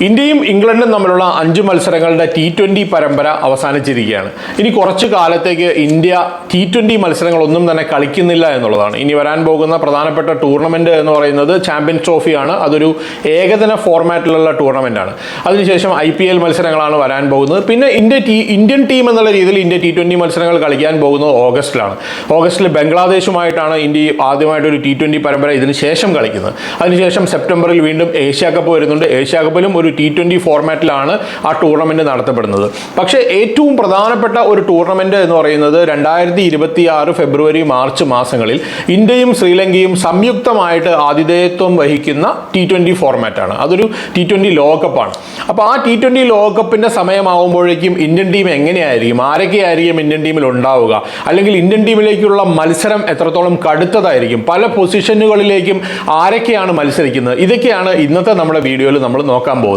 ഇന്ത്യയും ഇംഗ്ലണ്ടും തമ്മിലുള്ള അഞ്ച് മത്സരങ്ങളുടെ ടി ട്വന്റി പരമ്പര അവസാനിച്ചിരിക്കുകയാണ്. ഇനി കുറച്ച് കാലത്തേക്ക് ഇന്ത്യ ടി ട്വന്റി മത്സരങ്ങളൊന്നും തന്നെ കളിക്കുന്നില്ല എന്നുള്ളതാണ്. ഇനി വരാൻ പോകുന്ന പ്രധാനപ്പെട്ട ടൂർണമെന്റ് എന്ന് പറയുന്നത് ചാമ്പ്യൻസ് ട്രോഫിയാണ് അതൊരു ഏകദിന ഫോർമാറ്റിലുള്ള ടൂർണമെന്റാണ് അതിനുശേഷം ഐ പി എൽ മത്സരങ്ങളാണ് വരാൻ പോകുന്നത്. പിന്നെ ഇന്ത്യ ടീ ഇന്ത്യൻ ടീം എന്നുള്ള രീതിയിൽ ഇന്ത്യ ടി ട്വന്റി മത്സരങ്ങൾ കളിക്കാൻ പോകുന്നത് ഓഗസ്റ്റിലാണ്. ഓഗസ്റ്റിൽ ബംഗ്ലാദേശുമായിട്ടാണ് ഇന്ത്യ ആദ്യമായിട്ടൊരു ടി ട്വന്റി പരമ്പര ഇതിനുശേഷം കളിക്കുന്നത്. അതിനുശേഷം സെപ്റ്റംബറിൽ വീണ്ടും ഏഷ്യ കപ്പ് വരുന്നുണ്ട്. ഏഷ്യ കപ്പിലും ഒരു ടി ട്വന്റി ഫോർമാറ്റിലാണ് ആ ടൂർണമെന്റ് നടത്തപ്പെടുന്നത്. പക്ഷേ ഏറ്റവും പ്രധാനപ്പെട്ട ഒരു ടൂർണമെന്റ് എന്ന് പറയുന്നത് രണ്ടായിരത്തി ഇരുപത്തി ആറ് ഫെബ്രുവരി മാർച്ച് മാസങ്ങളിൽ ഇന്ത്യയും ശ്രീലങ്കയും സംയുക്തമായിട്ട് ആതിഥേയത്വം വഹിക്കുന്ന ടി ട്വന്റി ഫോർമാറ്റാണ് അതൊരു ടി ട്വന്റി ലോകകപ്പാണ് അപ്പോൾ ആ ടി ട്വന്റി ലോകകപ്പിന്റെ സമയമാകുമ്പോഴേക്കും ഇന്ത്യൻ ടീം എങ്ങനെയായിരിക്കും? ആരൊക്കെയായിരിക്കും ഇന്ത്യൻ ടീമിൽ ഉണ്ടാവുക? അല്ലെങ്കിൽ ഇന്ത്യൻ ടീമിലേക്കുള്ള മത്സരം എത്രത്തോളം കടുത്തതായിരിക്കും? പല പൊസിഷനുകളിലേക്കും ആരൊക്കെയാണ് മത്സരിക്കുന്നത്? ഇതൊക്കെയാണ് ഇന്നത്തെ നമ്മുടെ വീഡിയോയിൽ നമ്മൾ നോക്കാൻ പോകുന്നത്.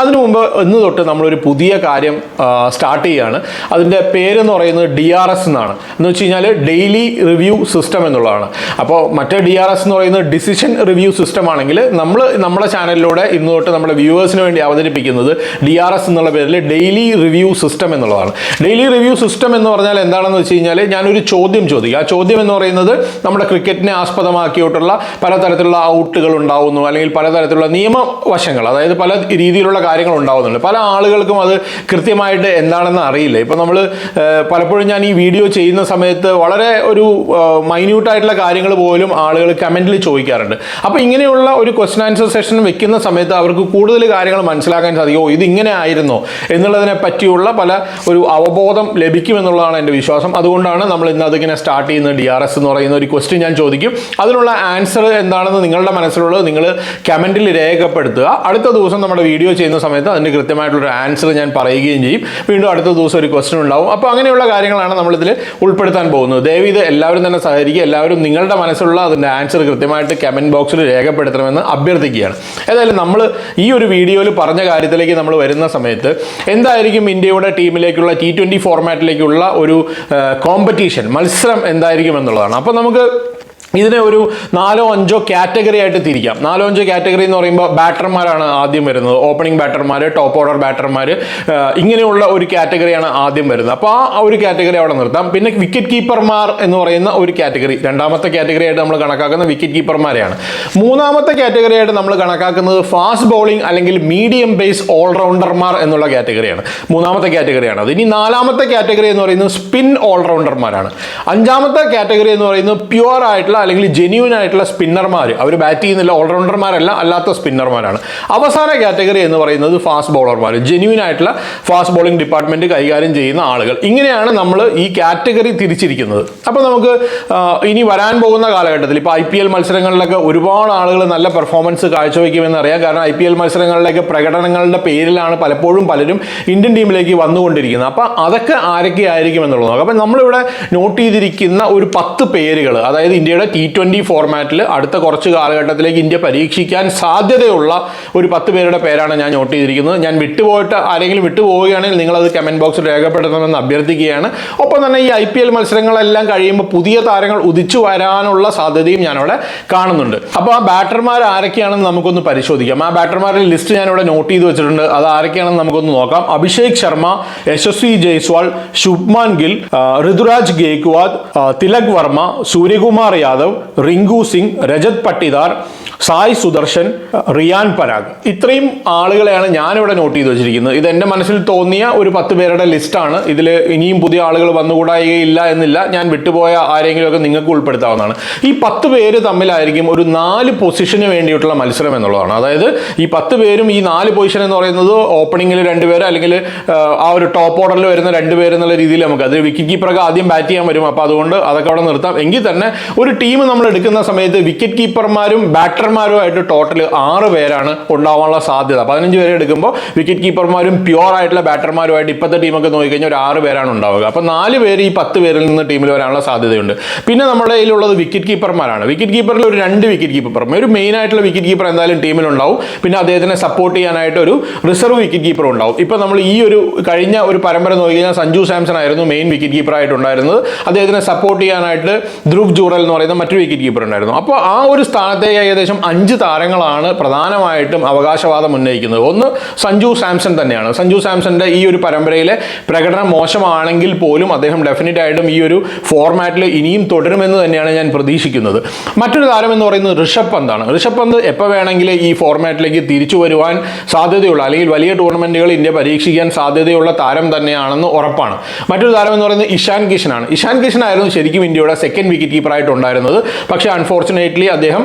അതിനു മുമ്പ് ഇന്ന് തൊട്ട് നമ്മളൊരു പുതിയ കാര്യം സ്റ്റാർട്ട് ചെയ്യുകയാണ് അതിന്റെ പേരെന്ന് പറയുന്നത് ഡി ആർ എസ് എന്നാണ്. എന്ന് വെച്ച് കഴിഞ്ഞാൽ ഡെയിലി റിവ്യൂ സിസ്റ്റം എന്നുള്ളതാണ്. അപ്പോൾ മറ്റേ ഡി ആർ എസ് എന്ന് പറയുന്നത് ഡിസിഷൻ റിവ്യൂ സിസ്റ്റം ആണെങ്കിൽ നമ്മൾ നമ്മുടെ ചാനലിലൂടെ ഇന്ന് തൊട്ട് നമ്മുടെ വ്യൂവേഴ്സിന് വേണ്ടി അവതരിപ്പിക്കുന്നത് ഡി ആർ എസ് എന്നുള്ള പേരിൽ ഡെയിലി റിവ്യൂ സിസ്റ്റം എന്നുള്ളതാണ്. ഡെയിലി റിവ്യൂ സിസ്റ്റം എന്ന് പറഞ്ഞാൽ എന്താണെന്ന് വെച്ച് കഴിഞ്ഞാൽ ഞാനൊരു ചോദ്യം ചോദിക്കും. ആ ചോദ്യം എന്ന് പറയുന്നത് നമ്മുടെ ക്രിക്കറ്റിനെ ആസ്പദമാക്കിയിട്ടുള്ള പലതരത്തിലുള്ള ഔട്ടുകൾ ഉണ്ടാവുന്നു അല്ലെങ്കിൽ പലതരത്തിലുള്ള നിയമവശങ്ങൾ അതായത് പല രീതിയിലുള്ള കാര്യങ്ങൾ ഉണ്ടാകുന്നുണ്ട് പല ആളുകൾക്കും അത് കൃത്യമായിട്ട് എന്താണെന്ന് അറിയില്ല. ഇപ്പം നമ്മൾ പലപ്പോഴും ഞാൻ ഈ വീഡിയോ ചെയ്യുന്ന സമയത്ത് വളരെ ഒരു മൈന്യൂട്ടായിട്ടുള്ള കാര്യങ്ങൾ പോലും ആളുകൾ കമന്റിൽ ചോദിക്കാറുണ്ട്. അപ്പോൾ ഇങ്ങനെയുള്ള ഒരു ക്വസ്റ്റൻ ആൻസർ സെഷൻ വെക്കുന്ന സമയത്ത് അവർക്ക് കൂടുതൽ കാര്യങ്ങൾ മനസ്സിലാക്കാൻ സാധിക്കും. ഓ ഇതിങ്ങനെ ആയിരുന്നോ എന്നുള്ളതിനെ പറ്റിയുള്ള പല ഒരു അവബോധം ലഭിക്കുമെന്നുള്ളതാണ് എന്റെ വിശ്വാസം. അതുകൊണ്ടാണ് നമ്മൾ ഇന്ന് അതിങ്ങനെ സ്റ്റാർട്ട് ചെയ്യുന്നത്. ഡി ആർ എസ് എന്ന് പറയുന്ന ഒരു ക്വസ്റ്റ്യൻ ഞാൻ ചോദിക്കും. അതിനുള്ള ആൻസർ എന്താണെന്ന് നിങ്ങളുടെ മനസ്സിലുള്ളത് നിങ്ങൾ കമന്റിൽ രേഖപ്പെടുത്തുക. അടുത്ത ദിവസം നമ്മുടെ വീഡിയോ ചെയ്യുന്ന സമയത്ത് അതിന് കൃത്യമായിട്ടുള്ളൊരു ആൻസർ ഞാൻ പറയുകയും ചെയ്യും. വീണ്ടും അടുത്ത ദിവസം ഒരു ക്വസ്റ്റൻ ഉണ്ടാവും. അപ്പോൾ അങ്ങനെയുള്ള കാര്യങ്ങളാണ് നമ്മളിതിൽ ഉൾപ്പെടുത്താൻ പോകുന്നത്. ദയവ് ഇത് എല്ലാവരും തന്നെ സഹകരിക്കുക. എല്ലാവരും നിങ്ങളുടെ മനസ്സിലുള്ള അതിന്റെ ആൻസർ കൃത്യമായിട്ട് കമന്റ് ബോക്സിൽ രേഖപ്പെടുത്തണമെന്ന് അഭ്യർത്ഥിക്കുകയാണ്. ഏതായാലും നമ്മൾ ഈ ഒരു വീഡിയോയിൽ പറഞ്ഞ കാര്യത്തിലേക്ക് നമ്മൾ വരുന്ന സമയത്ത് എന്തായിരിക്കും ഇന്ത്യയുടെ ടീമിലേക്കുള്ള ടി ട്വന്റി ഫോർമാറ്റിലേക്കുള്ള ഒരു കോമ്പറ്റീഷൻ മത്സരം എന്തായിരിക്കും എന്നുള്ളതാണ്. അപ്പോൾ നമുക്ക് ഇതിനെ ഒരു നാലോ അഞ്ചോ കാറ്റഗറി ആയിട്ട് തിരിക്കാം. നാലോ അഞ്ചോ കാറ്റഗറി എന്ന് പറയുമ്പോൾ ബാറ്റർമാരാണ് ആദ്യം വരുന്നത്. ഓപ്പണിംഗ് ബാറ്റർമാർ ടോപ്പ് ഓർഡർ ബാറ്റർമാർ ഇങ്ങനെയുള്ള ഒരു കാറ്റഗറിയാണ് ആദ്യം വരുന്നത്. അപ്പോൾ ആ ഒരു കാറ്റഗറി അവിടെ നിർത്താം. പിന്നെ വിക്കറ്റ് കീപ്പർമാർ എന്ന് പറയുന്ന ഒരു കാറ്റഗറി. രണ്ടാമത്തെ കാറ്റഗറി ആയിട്ട് നമ്മൾ കണക്കാക്കുന്ന വിക്കറ്റ് കീപ്പർമാരെയാണ് മൂന്നാമത്തെ കാറ്റഗറി ആയിട്ട് നമ്മൾ കണക്കാക്കുന്നത് ഫാസ്റ്റ് ബൗളിംഗ് അല്ലെങ്കിൽ മീഡിയം ബേസ് ഓൾറൗണ്ടർമാർ എന്നുള്ള കാറ്റഗറിയാണ്. മൂന്നാമത്തെ കാറ്റഗറിയാണ് അത്. ഇനി നാലാമത്തെ കാറ്റഗറി എന്ന് പറയുന്നത് സ്പിൻ ഓൾറൗണ്ടർമാരാണ് അഞ്ചാമത്തെ കാറ്റഗറി എന്ന് പറയുന്നത് പ്യുവർ ആയിട്ടുള്ള അല്ലെങ്കിൽ ജെന്യൂൻ ആയിട്ടുള്ള സ്പിന്നർമാർ അവർ ബാറ്റ് ചെയ്യുന്നില്ല ഓൾറൗണ്ടർമാരല്ല അല്ലാത്ത സ്പിന്നർമാരാണ് അവസാന കാറ്റഗറി എന്ന് പറയുന്നത് ഫാസ്റ്റ് ബൗളർമാർ ജെന്യൂൻ ആയിട്ടുള്ള ഫാസ്റ്റ് ബോളിംഗ് ഡിപ്പാർട്ട്മെന്റ് കൈകാര്യം ചെയ്യുന്ന ആളുകൾ. ഇങ്ങനെയാണ് നമ്മൾ ഈ കാറ്റഗറി തിരിച്ചിരിക്കുന്നത്. അപ്പോൾ നമുക്ക് ഇനി വരാൻ പോകുന്ന കാലഘട്ടത്തിൽ ഇപ്പോൾ ഐ പി എൽ മത്സരങ്ങളിലൊക്കെ ഒരുപാട് ആളുകൾ നല്ല പെർഫോമൻസ് കാഴ്ചവെക്കുമെന്ന് അറിയാം. കാരണം ഐ പി എൽ മത്സരങ്ങളിലേക്ക് പ്രകടനങ്ങളുടെ പേരിലാണ് പലപ്പോഴും പലരും ഇന്ത്യൻ ടീമിലേക്ക് വന്നുകൊണ്ടിരിക്കുന്നത്. അപ്പോൾ അതൊക്കെ ആരൊക്കെ ആയിരിക്കും എന്നുള്ളത് നോക്കാം. അപ്പം നമ്മളിവിടെ നോട്ട് ചെയ്തിരിക്കുന്ന ഒരു പത്ത് പേരുകൾ അതായത് ഇന്ത്യയുടെ ടി ട്വന്റി ഫോർമാറ്റിൽ അടുത്ത കുറച്ച് കാലഘട്ടത്തിലേക്ക് ഇന്ത്യ പരീക്ഷിക്കാൻ സാധ്യതയുള്ള ഒരു പത്ത് പേരുടെ പേരാണ് ഞാൻ നോട്ട് ചെയ്തിരിക്കുന്നത്. ഞാൻ വിട്ടുപോയിട്ട് ആരെങ്കിലും വിട്ടുപോവുകയാണെങ്കിൽ നിങ്ങളത് കമന്റ് ബോക്സിൽ രേഖപ്പെടുത്തണമെന്ന് അഭ്യർത്ഥിക്കുകയാണ്. ഒപ്പം തന്നെ ഈ ഐ പി എൽ മത്സരങ്ങളെല്ലാം കഴിയുമ്പോൾ പുതിയ താരങ്ങൾ ഉദിച്ചു വരാനുള്ള സാധ്യതയും ഞാനവിടെ കാണുന്നുണ്ട്. അപ്പോൾ ആ ബാറ്റർമാർ ആരൊക്കെയാണെന്ന് നമുക്കൊന്ന് പരിശോധിക്കാം. ആ ബാറ്റർമാരുടെ ലിസ്റ്റ് ഞാനിവിടെ നോട്ട് ചെയ്ത് വെച്ചിട്ടുണ്ട്. അത് ആരൊക്കെയാണെന്ന് നമുക്കൊന്ന് നോക്കാം. അഭിഷേക് ശർമ്മ യശസ്വി ജയ്സ്വാൾ ശുഭ്മാൻ ഗിൽ ഋതുരാജ് ഗേക്വാദ് തിലക് വർമ്മ സൂര്യകുമാർ യാദവ് റിങ്കു സിംഗ് രജത് പട്ടിദാർ സായ് സുദർശൻ റിയാൻ പരാഗ്. ഇത്രയും ആളുകളെയാണ് ഞാനിവിടെ നോട്ട് ചെയ്ത് വെച്ചിരിക്കുന്നത്. ഇത് എന്റെ മനസ്സിൽ തോന്നിയ ഒരു പത്ത് പേരുടെ ലിസ്റ്റാണ് ഇതിൽ ഇനിയും പുതിയ ആളുകൾ വന്നുകൂടായികയില്ല എന്നില്ല. ഞാൻ വിട്ടുപോയ ആരെങ്കിലുമൊക്കെ നിങ്ങൾക്ക് ഉൾപ്പെടുത്താവുന്നതാണ്. ഈ പത്ത് പേര് തമ്മിലായിരിക്കും ഒരു നാല് പൊസിഷന് വേണ്ടിയിട്ടുള്ള മത്സരം എന്നുള്ളതാണ്. അതായത് ഈ പത്ത് പേരും ഈ നാല് പൊസിഷൻ എന്ന് പറയുന്നത് ഓപ്പണിങ്ങിൽ രണ്ടുപേർ അല്ലെങ്കിൽ ആ ഒരു ടോപ്പ് ഓർഡറിൽ വരുന്ന രണ്ടുപേരെന്നുള്ള രീതിയിൽ നമുക്ക്. അത് വിക്കറ്റ് കീപ്പറൊക്കെ ആദ്യം ബാറ്റ് ചെയ്യാൻ വരും. അപ്പോൾ അതുകൊണ്ട് അതൊക്കെ അവിടെ നിർത്താം. എങ്കിൽ തന്നെ ഒരു ടീം നമ്മൾ എടുക്കുന്ന സമയത്ത് വിക്കറ്റ് കീപ്പർമാരും ബാറ്റർമാരുമായിട്ട് ടോട്ടൽ ആറ് പേരാണ് ഉണ്ടാവാനുള്ള സാധ്യത. പതിനഞ്ച് പേരെ എടുക്കുമ്പോൾ വിക്കറ്റ് കീപ്പർമാരും പ്യുവർ ആയിട്ടുള്ള ബാറ്റർമാരുമായിട്ട് ഇപ്പോഴത്തെ ടീമൊക്കെ നോക്കിക്കഴിഞ്ഞാൽ ഒരു ആറ് പേരാണ് ഉണ്ടാവുക. അപ്പോൾ നാല് പേര് ഈ പത്ത് പേരിൽ നിന്ന് ടീമിൽ വരാനുള്ള സാധ്യതയുണ്ട്. പിന്നെ നമ്മുടെ കയ്യിലുള്ളത് വിക്കറ്റ് കീപ്പർമാരാണ് വിക്കറ്റ് കീപ്പറിൽ ഒരു രണ്ട് വിക്കറ്റ് കീപ്പർമാർ ഒരു മെയിൻ ആയിട്ടുള്ള വിക്കറ്റ് കീപ്പർ എന്തായാലും ടീമിലുണ്ടാവും പിന്നെ അദ്ദേഹത്തിനെ സപ്പോർട്ട് ചെയ്യാനായിട്ട് ഒരു റിസർവ് വിക്കറ്റ് കീപ്പർ ഉണ്ടാവും. ഇപ്പോൾ നമ്മൾ ഈ ഒരു കഴിഞ്ഞ ഒരു പരമ്പര നോക്കിക്കഴിഞ്ഞാൽ സഞ്ജു സാംസൺ ആയിരുന്നു മെയിൻ വിക്കറ്റ് കീപ്പറായിട്ടുണ്ടായിരുന്നത് അദ്ദേഹത്തിനെ സപ്പോർട്ട് ചെയ്യാനായിട്ട് ധ്രുവ് ജൂറൽ എന്ന് പറയുന്ന മറ്റൊരു വിക്കറ്റ് കീപ്പർ ഉണ്ടായിരുന്നു. അപ്പോൾ ആ ഒരു സ്ഥാനത്തെ ഏകദേശം അഞ്ച് താരങ്ങളാണ് പ്രധാനമായിട്ടും അവകാശവാദം ഉന്നയിക്കുന്നത്. ഒന്ന് സഞ്ജു സാംസൺ തന്നെയാണ്. സഞ്ജു സാംസന്റെ ഈ ഒരു പരമ്പരയിലെ പ്രകടനം മോശമാണെങ്കിൽ പോലും അദ്ദേഹം ഡെഫിനറ്റ് ആയിട്ടും ഈ ഒരു ഫോർമാറ്റിൽ ഇനിയും തുടരുമെന്ന് തന്നെയാണ് ഞാൻ പ്രതീക്ഷിക്കുന്നത്. മറ്റൊരു താരം എന്ന് പറയുന്നത് ഋഷഭ് പന്താണ് ഋഷഭ് പന്ത് എപ്പോൾ വേണമെങ്കിൽ ഈ ഫോർമാറ്റിലേക്ക് തിരിച്ചു വരുവാൻ സാധ്യതയുള്ള. അല്ലെങ്കിൽ വലിയ ടൂർണമെന്റുകൾ ഇന്ത്യ പരീക്ഷിക്കാൻ സാധ്യതയുള്ള താരം തന്നെയാണെന്ന് ഉറപ്പാണ്. മറ്റൊരു താരം എന്ന് പറയുന്നത് ഇഷാൻ കിഷനാണ് ഇഷാൻ കിഷൻ ആയിരുന്നു ശരിക്കും ഇന്ത്യയുടെ സെക്കൻഡ് വിക്കറ്റ് കീപ്പറായിട്ട് ഉണ്ടായിരുന്നത് പക്ഷേ അൺഫോർച്ചുനേറ്റ്ലി അദ്ദേഹം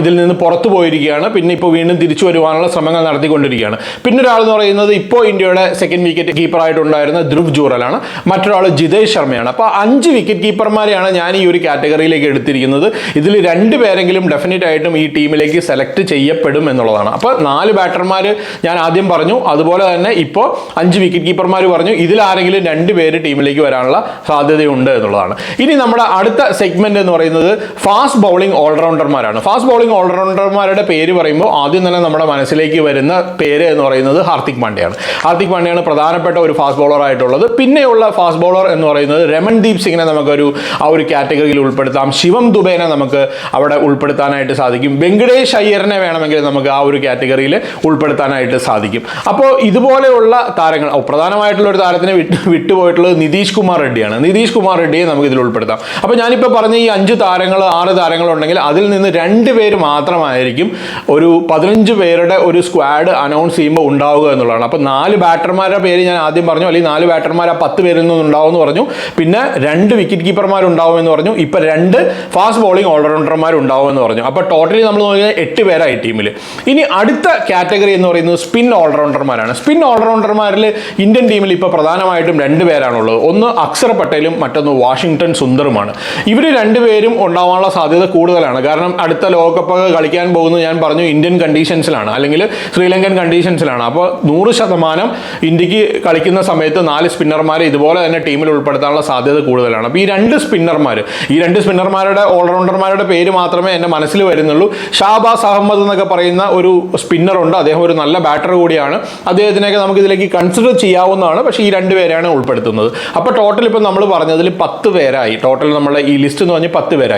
ഇതിൽ നിന്ന് പുറത്തു പോയിരിക്കുകയാണ്. പിന്നെ ഇപ്പോൾ വീണ്ടും തിരിച്ചു വരുവാനുള്ള ശ്രമങ്ങൾ നടത്തിക്കൊണ്ടിരിക്കുകയാണ്. പിന്നെ ഒരാൾ എന്ന് പറയുന്നത് ഇപ്പോൾ ഇന്ത്യയുടെ സെക്കൻഡ് വിക്കറ്റ് കീപ്പറായിട്ടുണ്ടായിരുന്ന ധ്രുവ് ജൂറലാണ്. മറ്റൊരാൾ ജിതേഷ് ശർമ്മയാണ്. അപ്പോൾ അഞ്ച് വിക്കറ്റ് കീപ്പർമാരെയാണ് ഞാൻ ഈ ഒരു കാറ്റഗറിയിലേക്ക് എടുത്തിരിക്കുന്നത്. ഇതിൽ രണ്ട് പേരെങ്കിലും ഡെഫിനറ്റ് ആയിട്ടും ഈ ടീമിലേക്ക് സെലക്ട് ചെയ്യപ്പെടും എന്നുള്ളതാണ്. അപ്പോൾ നാല് ബാറ്റർമാർ ഞാൻ ആദ്യം പറഞ്ഞു. അതുപോലെ തന്നെ ഇപ്പോൾ അഞ്ച് വിക്കറ്റ് കീപ്പർമാർ പറഞ്ഞു. ഇതിൽ ആരെങ്കിലും രണ്ട് പേര് ടീമിലേക്ക് വരാനുള്ള സാധ്യതയുണ്ട് എന്നുള്ളതാണ്. ഇനി നമ്മുടെ അടുത്ത സെഗ്മെന്റ് എന്ന് പറയുന്നത് ഫാസ്റ്റ് ബൗളിംഗ് ഓൾറൗണ്ടർമാരാണ് ഫാസ്റ്റ് ബൗളിംഗ് ഓൾറൗണ്ടർമാരുടെ പേര് പറയുമ്പോൾ ആദ്യം തന്നെ നമ്മുടെ മനസ്സിലേക്ക് വരുന്ന പേര് എന്ന് പറയുന്നത് ഹാർദിക് പാണ്ഡ്യയാണ്. ഹാർദിക് പാണ്ഡ്യയാണ് പ്രധാനപ്പെട്ട ഒരു ഫാസ്റ്റ് ബൗളർ ആയിട്ടുള്ളത്. പിന്നെയുള്ള ഫാസ്റ്റ് ബൗളർ എന്ന് പറയുന്നത് രമൺദീപ് സിംഗിനെ നമുക്കൊരു ആ ഒരു കാറ്റഗറിയിൽ ഉൾപ്പെടുത്താം. ശിവം ദുബേനെ നമുക്ക് അവിടെ ഉൾപ്പെടുത്താനായിട്ട് സാധിക്കും. വെങ്കടേഷ് അയ്യറിനെ വേണമെങ്കിൽ നമുക്ക് ആ ഒരു കാറ്റഗറിയിൽ ഉൾപ്പെടുത്താനായിട്ട് സാധിക്കും. അപ്പോൾ ഇതുപോലെയുള്ള താരങ്ങൾ പ്രധാനമായിട്ടുള്ള ഒരു താരത്തിനെ വിട്ട് വിട്ടുപോയിട്ടുള്ളത് നിതീഷ് കുമാർ റെഡ്ഡിയാണ്. നിതീഷ് കുമാർ റെഡ്ഡിയെ നമുക്ക് ഇതിൽ ഉൾപ്പെടുത്താം. അപ്പോൾ ഞാനിപ്പോൾ പറഞ്ഞ ഈ അഞ്ച് താരങ്ങൾ ആറ് താരങ്ങളുണ്ടെങ്കിൽ അതിൽ നിന്ന് രണ്ട് പേര് മാത്രമായിരിക്കും ഒരു പതിനഞ്ച് പേരുടെ ഒരു സ്ക്വാഡ് അനൗൺസ് ചെയ്യുമ്പോൾ ഉണ്ടാവുക എന്നുള്ളതാണ്. അപ്പോൾ നാല് ബാറ്റർമാരുടെ പേര് ഞാൻ ആദ്യം പറഞ്ഞു അല്ലെങ്കിൽ നാല് ബാറ്റർമാർ ആ പത്ത് പേരിൽ നിന്ന് ഉണ്ടാവും എന്ന് പറഞ്ഞു. പിന്നെ രണ്ട് വിക്കറ്റ് കീപ്പർമാർ ഉണ്ടാവുമെന്ന് പറഞ്ഞു. ഇപ്പം രണ്ട് ഫാസ്റ്റ് ബോളിംഗ് ഓൾറൗണ്ടർമാർ ഉണ്ടാവുമെന്ന് പറഞ്ഞു. അപ്പോൾ ടോട്ടലി നമ്മൾ നോക്കിയാൽ എട്ട് പേരായി ടീമിൽ ഇനി അടുത്ത കാറ്റഗറി എന്ന് പറയുന്നത് സ്പിൻ ഓൾറൗണ്ടർമാരാണ് സ്പിൻ ഓൾറൗണ്ടർമാരിൽ ഇന്ത്യൻ ടീമിൽ ഇപ്പോൾ പ്രധാനമായിട്ടും രണ്ട് പേരാണുള്ളത്. ഒന്ന് അക്സർ പട്ടേലും മറ്റൊന്ന് വാഷിങ്ടൺ സുന്ദറുമാണ്. ഇവർ രണ്ടുപേരും ഉണ്ടാവാനുള്ള സാധ്യത കൂടുതലാണ്. കാരണം അടുത്ത ലോകകപ്പ് കളിക്കാൻ പോകുന്നത് ഞാൻ പറഞ്ഞു ഇന്ത്യൻ കണ്ടീഷൻസിലാണ്. അല്ലെങ്കിൽ ശ്രീലങ്കൻ കണ്ടീഷൻസിലാണ്. അപ്പോൾ നൂറ് ശതമാനം ഇന്ത്യയ്ക്ക് കളിക്കുന്ന സമയത്ത് നാല് സ്പിന്നർമാരെ ഇതുപോലെ തന്നെ ടീമിൽ ഉൾപ്പെടുത്താനുള്ള സാധ്യത കൂടുതലാണ്. അപ്പോൾ ഈ രണ്ട് സ്പിന്നർമാർ ഈ രണ്ട് സ്പിന്നർമാരുടെ ഓൾറൗണ്ടർമാരുടെ പേര് മാത്രമേ എന്റെ മനസ്സിൽ വരുന്നുള്ളൂ. ഷാബാസ് അഹമ്മദ് എന്നൊക്കെ പറയുന്ന ഒരു സ്പിന്നറുണ്ട് അദ്ദേഹം ഒരു നല്ല ബാറ്റർ കൂടിയാണ്. അദ്ദേഹത്തിനെയൊക്കെ നമുക്ക് ഇതിലേക്ക് കൺസിഡർ ചെയ്യാവുന്നതാണ്. പക്ഷേ ഈ രണ്ട് പേരെയാണ് ഉൾപ്പെടുത്തുന്നത്. അപ്പോൾ ടോട്ടൽ ഇപ്പോൾ നമ്മൾ പറഞ്ഞതിൽ പത്ത് പേരായി. ടോട്ടൽ നമ്മളെ ഈ ലിസ്റ്റ് എന്ന് പറഞ്ഞ് പത്ത് പേരായി.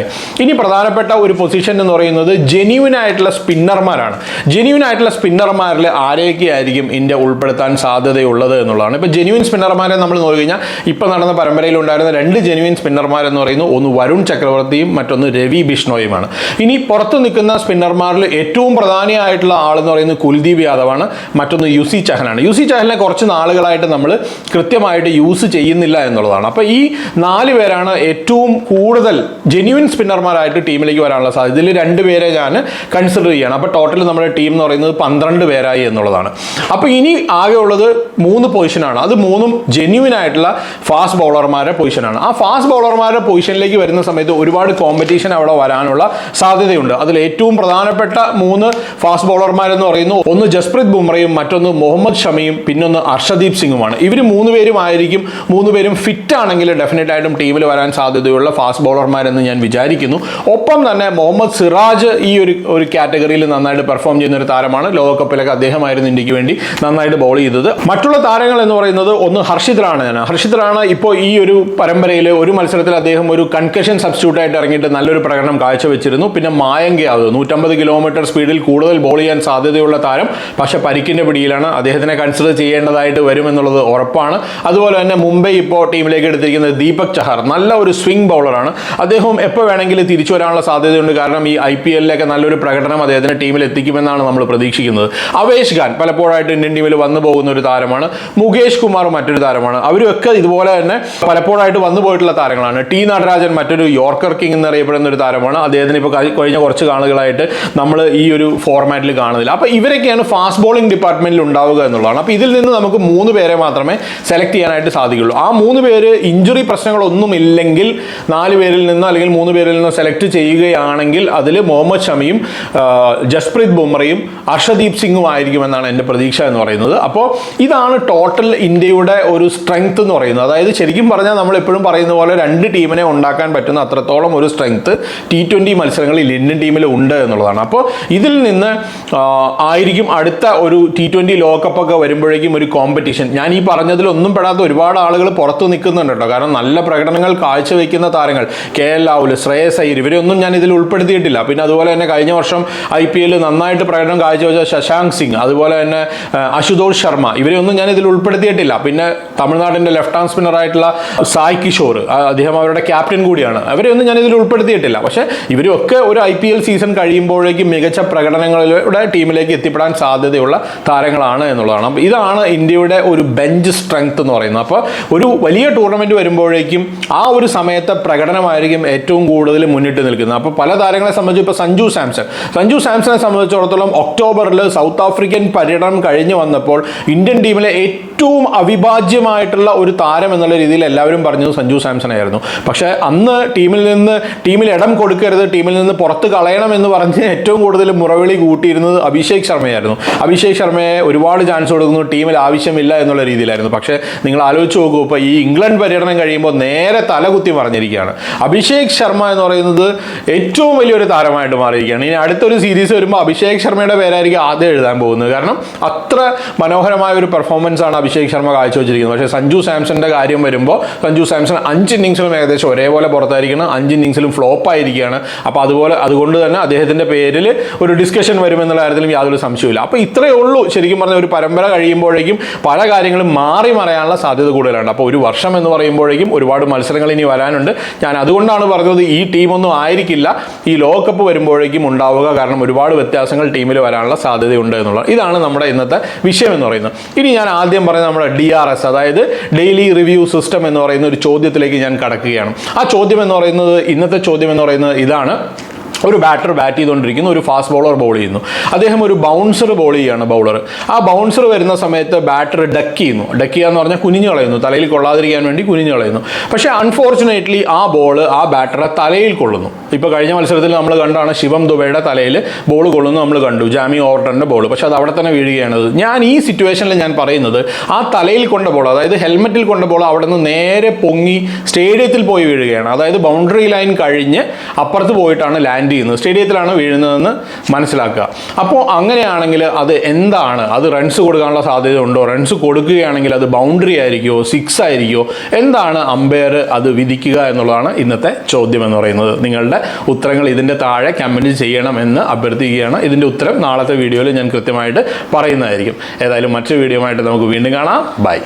ഇനി പ്രധാനപ്പെട്ട ഒരു പൊസിഷൻ എന്ന് പറയുന്നത് ജെന്യൂൻ ആയിട്ടുള്ള സ്പിന്നർമാരാണ് ജെന്യൂൻ ആയിട്ടുള്ള സ്പിന്നർമാരിൽ ആരെയൊക്കെ ആയിരിക്കും ഇന്ത്യ ഉൾപ്പെടുത്താൻ സാധ്യതയുള്ളത് എന്നുള്ളതാണ്. ഇപ്പോൾ ജെന്യൂൻ സ്പിന്നർമാരെ നമ്മൾ നോക്കി കഴിഞ്ഞാൽ ഇപ്പോൾ നടന്ന പരമ്പരയിൽ ഉണ്ടായിരുന്ന രണ്ട് ജെന്യൂൻ സ്പിന്നർമാരെന്ന് പറയുന്നത് ഒന്ന് വരുൺ ചക്രവർത്തിയും മറ്റൊന്ന് രവി ബിഷ്ണോയുമാണ്. ഇനി പുറത്ത് നിൽക്കുന്ന സ്പിന്നർമാരിൽ ഏറ്റവും പ്രധാനിയായിട്ടുള്ള ആളെന്ന് പറയുന്നത് കുൽദീപ് യാദവാണ്. മറ്റൊന്ന് യുസി ചഹലാണ് യുസി ചഹലിനെ കുറച്ച് നാളുകളായിട്ട് നമ്മൾ കൃത്യമായിട്ട് യൂസ് ചെയ്യുന്നില്ല എന്നുള്ളതാണ്. അപ്പോൾ ഈ നാല് പേരാണ് ഏറ്റവും കൂടുതൽ ജെന്യൂൻ സ്പിന്നർമാരായിട്ട് ടീമിലേക്ക് വരാനുള്ള സാധ്യത. ഇതിൽ രണ്ട് പേരെ ഞാൻ കൺസിഡർ ചെയ്യണം. അപ്പോൾ ടോട്ടൽ നമ്മുടെ ടീം എന്ന് പറയുന്നത് പന്ത്രണ്ട് പേരായി എന്നുള്ളതാണ്. അപ്പോൾ ഇനി ആകെ ഉള്ളത് മൂന്ന് പൊസിഷനാണ് അത് മൂന്നും ജെന്യുവൻ ആയിട്ടുള്ള ഫാസ്റ്റ് ബൗളർമാരുടെ പൊസിഷനാണ് ആ ഫാസ്റ്റ് ബൗളർമാരുടെ പൊസിഷനിലേക്ക് വരുന്ന സമയത്ത് ഒരുപാട് കോമ്പറ്റീഷൻ അവിടെ വരാനുള്ള സാധ്യതയുണ്ട്. അതിൽ ഏറ്റവും പ്രധാനപ്പെട്ട മൂന്ന് ഫാസ്റ്റ് ബൗളർമാരെന്ന് പറയുന്നു. ഒന്ന് ജസ്പ്രീത് ബുംറയും മറ്റൊന്ന് മുഹമ്മദ് ഷമിയും പിന്നൊന്ന് അർഷദീപ് സിംഗുമാണ്. ഇവർ മൂന്ന് പേരും ആയിരിക്കും മൂന്ന് പേരും ഫിറ്റ് ആണെങ്കിൽ ഡെഫിനറ്റ് ആയിട്ടും ടീമിൽ വരാൻ സാധ്യതയുള്ള ഫാസ്റ്റ് ബൗളർമാരെന്ന് ഞാൻ വിചാരിക്കുന്നു. ഒപ്പം തന്നെ മുഹമ്മദ് സിറാജ് ഈ ഒരു ഒരു കാറ്റഗറിയിൽ നന്നായിട്ട് പെർഫോം ചെയ്യുന്ന ഒരു താരമാണ്. ലോകകപ്പിലൊക്കെ അദ്ദേഹമായിരുന്നു ഇന്ത്യയ്ക്ക് വേണ്ടി നന്നായിട്ട് ബോൾ ചെയ്തത്. മറ്റുള്ള താരങ്ങൾ എന്ന് പറയുന്നത് ഒന്ന് ഹർഷിത് റാണയാണ് ഹർഷിത് റാണ ഇപ്പോൾ ഈ ഒരു പരമ്പരയിൽ ഒരു മത്സരത്തിൽ അദ്ദേഹം ഒരു കൺകഷൻ സബ്സ്റ്റിറ്റ്യൂട്ട് ആയിട്ട് ഇറങ്ങിയിട്ട് നല്ലൊരു പ്രകടനം കാഴ്ചവെച്ചിരുന്നു. പിന്നെ മായങ്കെ ആവുന്നു നൂറ്റമ്പത് കിലോമീറ്റർ സ്പീഡിൽ കൂടുതൽ ബോൾ ചെയ്യാൻ സാധ്യതയുള്ള താരം. പക്ഷെ പരിക്കിന്റെ പിടിയിലാണ്. അദ്ദേഹത്തിനെ കൺസിഡർ ചെയ്യേണ്ടതായിട്ട് വരുമെന്നുള്ളത് ഉറപ്പാണ്. അതുപോലെ തന്നെ മുംബൈ ഇപ്പോൾ ടീമിലേക്ക് എടുത്തിരിക്കുന്നത് ദീപക് ചഹർ. നല്ല ഒരു സ്വിംഗ് ബൗളറാണ് അദ്ദേഹം എപ്പോൾ വേണമെങ്കിൽ തിരിച്ചു വരാനുള്ള സാധ്യതയുണ്ട്. കാരണം ഈ ഐ പി എല്ലിലൊക്കെ നല്ലൊരു പ്രകടനം അദ്ദേഹത്തിന്റെ ടീമിൽ എത്തിക്കുമെന്നാണ് നമ്മൾ പ്രതീക്ഷിക്കുന്നത്. അവേഷ് ഖാൻ പലപ്പോഴായിട്ട് ഇന്ത്യൻ ടീമിൽ വന്നു പോകുന്ന ഒരു താരമാണ്. മുകേഷ് കുമാർ മറ്റൊരു താരമാണ്. അവരൊക്കെ ഇതുപോലെ തന്നെ പലപ്പോഴായിട്ട് വന്നു പോയിട്ടുള്ള താരങ്ങളാണ്. ടി നടരാജൻ മറ്റൊരു യോർക്കർ കിങ് എന്നറിയപ്പെടുന്ന ഒരു താരമാണ്. അദ്ദേഹത്തിന് ഇപ്പോൾ കഴിഞ്ഞ കുറച്ച് കാണുകളായിട്ട് നമ്മൾ ഈ ഒരു ഫോർമാറ്റിൽ കാണുന്നില്ല. അപ്പോൾ ഇവരൊക്കെയാണ് ഫാസ്റ്റ് ബോളിംഗ് ഡിപ്പാർട്ട്മെന്റിൽ ഉണ്ടാവുക എന്നുള്ളതാണ്. അപ്പോൾ ഇതിൽ നിന്ന് നമുക്ക് മൂന്ന് പേരെ മാത്രമേ സെലക്ട് ചെയ്യാനായിട്ട് സാധിക്കുള്ളൂ. ആ മൂന്ന് പേര് ഇഞ്ചുറി പ്രശ്നങ്ങളൊന്നും ഇല്ലെങ്കിൽ നാല് പേരിൽ നിന്ന് അല്ലെങ്കിൽ മൂന്ന് പേരിൽ നിന്ന് സെലക്ട് ചെയ്യുകയാണെങ്കിൽ അതിൽ മുഹമ്മദ് ഷമിയും ജസ്പ്രീത് ബുംറയും അർഷദീപ് സിംഗും ആയിരിക്കുമെന്നാണ് എന്റെ പ്രതീക്ഷ എന്ന് പറയുന്നത്. അപ്പോൾ ഇതാണ് ടോട്ടൽ ഇന്ത്യയുടെ ഒരു സ്ട്രെങ്ത് എന്ന് പറയുന്നത്. അതായത് ശരിക്കും പറഞ്ഞാൽ നമ്മൾ എപ്പോഴും പറയുന്ന പോലെ രണ്ട് ടീമിനെ ഉണ്ടാക്കാൻ പറ്റുന്ന അത്രത്തോളം ഒരു സ്ട്രെങ്ത് ടി ട്വന്റി മത്സരങ്ങളിൽ ഇന്ത്യൻ ടീമിൽ ഉണ്ട് എന്നുള്ളതാണ്. അപ്പോൾ ഇതിൽ നിന്ന് ആയിരിക്കും അടുത്ത ഒരു ടി ട്വന്റി ലോകകപ്പൊക്കെ വരുമ്പോഴേക്കും ഒരു കോമ്പറ്റീഷൻ ഞാൻ ഈ പറഞ്ഞതിൽ ഒന്നും പെടാത്ത ഒരുപാട് ആളുകൾ പുറത്ത് നിൽക്കുന്നുണ്ട് കേട്ടോ. കാരണം നല്ല പ്രകടനങ്ങൾ കാഴ്ചവെക്കുന്ന താരങ്ങൾ. K L Rahul Shreyas Iyer. ഇവരെയൊന്നും ഞാൻ ഇതിൽ ഉൾപ്പെടുത്തിയിട്ടില്ല. പിന്നെ അതുപോലെ തന്നെ കഴിഞ്ഞ വർഷം ഐ പി എല്ലിൽ നന്നായിട്ട് പ്രകടനം കാഴ്ചവെച്ച ശശാങ്ക് സിംഗ് അതുപോലെ തന്നെ അശുതോഷ് ശർമ്മ. ഇവരെയൊന്നും ഞാൻ ഇതിൽ ഉൾപ്പെടുത്തിയിട്ടില്ല. പിന്നെ തമിഴ്നാടിന്റെ ലെഫ്റ്റ് ഹാൻഡ് സ്പിന്നർ ആയിട്ടുള്ള സായ് കിഷോർ അദ്ദേഹം അവരുടെ ക്യാപ്റ്റൻ കൂടിയാണ്. അവരെയൊന്നും ഞാൻ ഇതിൽ ഉൾപ്പെടുത്തിയിട്ടില്ല. പക്ഷേ ഇവരൊക്കെ ഒരു ഐ പി എൽ സീസൺ കഴിയുമ്പോഴേക്കും മികച്ച പ്രകടനങ്ങളിലൂടെ ടീമിലേക്ക് എത്തിപ്പെടാൻ സാധ്യതയുള്ള താരങ്ങളാണ് എന്നുള്ളതാണ്. അപ്പോൾ ഇതാണ് ഇന്ത്യയുടെ ഒരു ബെഞ്ച് സ്ട്രെങ്ത് എന്ന് പറയുന്നത്. അപ്പോൾ ഒരു വലിയ ടൂർണമെന്റ് വരുമ്പോഴേക്കും ആ ഒരു സമയത്തെ പ്രകടനമായിരിക്കും ഏറ്റവും കൂടുതൽ മുന്നിട്ട് നിൽക്കുന്നത്. അപ്പോൾ പല താരങ്ങളെ സംബന്ധിച്ച് ഇപ്പോൾ സഞ്ജു സാംസൺ. സഞ്ജു സാംസണെ സംബന്ധിച്ചിടത്തോളം ഒക്ടോബറിൽ സൗത്ത് ആഫ്രിക്കൻ പര്യടനം കഴിഞ്ഞ് വന്നപ്പോൾ ഇന്ത്യൻ ടീമിലെ ഏറ്റവും അവിഭാജ്യമായിട്ടുള്ള ഒരു താരം എന്നുള്ള രീതിയിൽ എല്ലാവരും പറഞ്ഞത് സഞ്ജു സാംസൺ ആയിരുന്നു പക്ഷേ അന്ന് ടീമിൽ നിന്ന് ടീമിൽ ഇടം കൊടുക്കരുത് ടീമിൽ നിന്ന് പുറത്ത് കളയണം എന്ന് പറഞ്ഞ് ഏറ്റവും കൂടുതൽ മുറവിളി കൂട്ടിയിരുന്നത് അഭിഷേക് ശർമ്മയായിരുന്നു. അഭിഷേക് ശർമ്മയെ ഒരുപാട് ചാൻസ് കൊടുക്കുന്നു ടീമിൽ ആവശ്യമില്ല എന്നുള്ള രീതിയിലായിരുന്നു. പക്ഷേ നിങ്ങൾ ആലോചിച്ച് നോക്കൂ ഇപ്പോൾ ഈ ഇംഗ്ലണ്ട് പര്യടനം കഴിയുമ്പോൾ നേരെ തലകുത്തി പറഞ്ഞിരിക്കുകയാണ് അഭിഷേക് ശർമ്മ എന്ന് പറയുന്നത് ഏറ്റവും വലിയൊരു താരമായിട്ട് മാറിയിരിക്കുകയാണ്. ഇനി അടുത്തൊരു സീരീസ് വരുമ്പോൾ അഭിഷേക് ശർമ്മയുടെ പേരായിരിക്കും ആദ്യം എഴുതാൻ പോകുന്നത്. കാരണം അത്ര മനോഹരമായ ഒരു പെർഫോമൻസ് ആണ് അഭിഷേക് ശർമ്മ കാഴ്ചവെച്ചിരിക്കുന്നത്. പക്ഷേ സഞ്ജു സാംസന്റെ കാര്യം വരുമ്പോൾ സഞ്ജു സാംസൺ അഞ്ച് ഇന്നിങ്സിലും ഏകദേശം ഒരേപോലെ പുറത്തായിരിക്കണം. അഞ്ച് ഇന്നിങ്സിലും ഫ്ലോപ്പ് ആയിരിക്കുകയാണ്. അപ്പോൾ അതുപോലെ അതുകൊണ്ട് തന്നെ അദ്ദേഹത്തിന്റെ പേരിൽ ഒരു ഡിസ്കഷൻ വരുമെന്നുള്ള കാര്യത്തിലും യാതൊരു സംശയമില്ല അപ്പോൾ ഇത്രയേ ഉള്ളൂ. ശരിക്കും പറഞ്ഞ ഒരു പരമ്പര കഴിയുമ്പോഴേക്കും പല കാര്യങ്ങളും മാറി മറയാനുള്ള സാധ്യത കൂടുതലാണ്. അപ്പോൾ ഒരു വർഷം എന്ന് പറയുമ്പോഴേക്കും ഒരുപാട് മത്സരങ്ങൾ ഇനി വരാനുണ്ട്. ഞാൻ അതുകൊണ്ടാണ് പറഞ്ഞത് ഈ ടീമൊന്നും ആയിരിക്കില്ല. ഈ ലോകകപ്പ് വരുമ്പോഴേക്കും ഉണ്ടാവുക. കാരണം ഒരുപാട് വ്യത്യാസങ്ങൾ ടീമിൽ വരാനുള്ള സാധ്യതയുണ്ട് എന്നുള്ളത്. ഇതാണ് നമ്മുടെ ഇന്നത്തെ വിഷയം എന്ന് പറയുന്നത്. ഇനി ഞാൻ ആദ്യം പറയുന്നത് നമ്മുടെ ഡി ആർ എസ് അതായത് ഡെയിലി റിവ്യൂ സിസ്റ്റം എന്ന് പറയുന്ന ഒരു ചോദ്യത്തിലേക്ക് ഞാൻ കടക്കുകയാണ്. ആ ചോദ്യം എന്ന് പറയുന്നത് ഇന്നത്തെ ചോദ്യം എന്ന് പറയുന്നത് ഇതാണ്. ഒരു ബാറ്റർ ബാറ്റ് ചെയ്തുകൊണ്ടിരിക്കുന്നു ഒരു ഫാസ്റ്റ് ബോളർ ബോൾ ചെയ്യുന്നു. അദ്ദേഹം ഒരു ബൗൺസർ ബോൾ ചെയ്യുകയാണ് ബൗളർ ആ ബൗൺസർ വരുന്ന സമയത്ത് ബാറ്റർ ഡക്ക് ചെയ്യുന്നു. ഡക്ക് ചെയ്യുക എന്ന് പറഞ്ഞാൽ കുനിഞ്ഞു കളയുന്നു. തലയിൽ കൊള്ളാതിരിക്കാൻ വേണ്ടി കുനിഞ്ഞു കളയുന്നു. പക്ഷേ അൺഫോർച്ചുനേറ്റ്ലി ആ ബോൾ ആ ബാറ്ററെ തലയിൽ കൊള്ളുന്നു. ഇപ്പോൾ കഴിഞ്ഞ മത്സരത്തിൽ നമ്മൾ കണ്ടാണ് ശിവം ദുബൈയുടെ തലയിൽ ബോൾ കൊള്ളുന്നു നമ്മൾ കണ്ടു. ജാമി ഓർട്ടറിന്റെ ബോൾ പക്ഷേ അത് അവിടെ തന്നെ വീഴുകയാണ്. ഞാൻ ഈ സിറ്റുവേഷനിൽ ഞാൻ പറയുന്നത് ആ തലയിൽ കൊണ്ട ബോൾ അതായത് ഹെൽമെറ്റിൽ കൊണ്ട ബോൾ അവിടെ നിന്ന് നേരെ പൊങ്ങി സ്റ്റേഡിയത്തിൽ പോയി വീഴുകയാണ്. അതായത് ബൗണ്ടറി ലൈൻ കഴിഞ്ഞ് അപ്പുറത്ത് പോയിട്ടാണ് ലാൻഡ് ചെയ്യുന്നത്. സ്റ്റേഡിയത്തിലാണ് വീഴുന്നതെന്ന് മനസ്സിലാക്കുക. അപ്പോൾ അങ്ങനെയാണെങ്കിൽ അത് എന്താണ്? അത് റൺസ് കൊടുക്കാനുള്ള സാധ്യത ഉണ്ടോ? റൺസ് കൊടുക്കുകയാണെങ്കിൽ അത് ബൗണ്ടറി ആയിരിക്കുമോ സിക്സ് ആയിരിക്കുമോ എന്താണ് അമ്പയർ അത് വിധിക്കുക എന്നുള്ളതാണ് ഇന്നത്തെ ചോദ്യം എന്ന് പറയുന്നത്. നിങ്ങളുടെ ഉത്തരങ്ങൾ ഇതിന്റെ താഴെ കമന്റ് ചെയ്യണമെന്ന് അഭ്യർത്ഥിക്കുകയാണ്. ഇതിന്റെ ഉത്തരം നാളത്തെ വീഡിയോയിൽ ഞാൻ കൃത്യമായിട്ട് പറയുന്നതായിരിക്കും. ഏതായാലും മറ്റൊരു വീഡിയോ ആയിട്ട് നമുക്ക് വീണ്ടും കാണാം. ബൈ